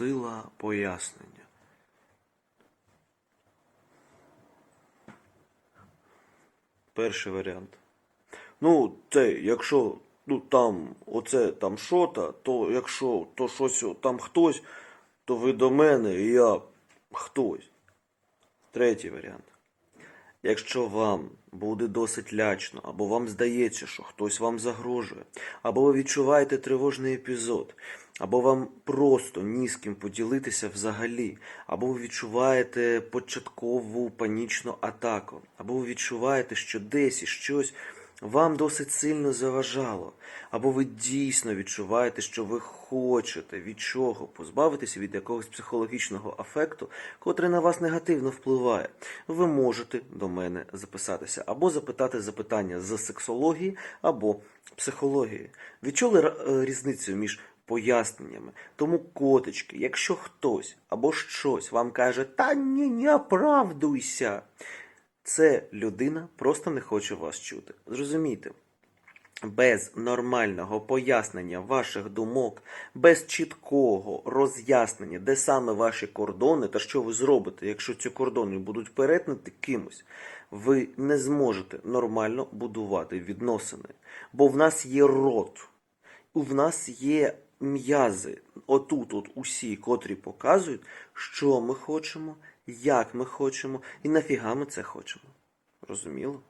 Сила пояснення. Перший варіант. Ну, це, якщо ну, там оце там шота, то якщо то щось там хтось, то ви до мене і я хтось. Третій варіант. Якщо вам буде досить лячно, або вам здається, що хтось вам загрожує, або ви відчуваєте тривожний епізод, або вам просто ні з ким поділитися взагалі, або ви відчуваєте початкову панічну атаку, або ви відчуваєте, що десь і щось вам досить сильно заважало, або ви дійсно відчуваєте, що ви хочете від чого позбавитися від якогось психологічного афекту, котрий на вас негативно впливає, ви можете до мене записатися або запитати запитання з сексології або психології. Відчули е, різницю між поясненнями? Тому, котички, якщо хтось або щось вам каже, та ні, не оправдуйся, це людина просто не хоче вас чути. Зрозумійте. Без нормального пояснення ваших думок, без чіткого роз'яснення, де саме ваші кордони та що ви зробите, якщо ці кордони будуть перетнуті кимось, ви не зможете нормально будувати відносини. Бо в нас є рот, в нас є м'язи, отут, от усі, котрі показують, що ми хочемо, як ми хочемо і нафіга ми це хочемо. Розуміло?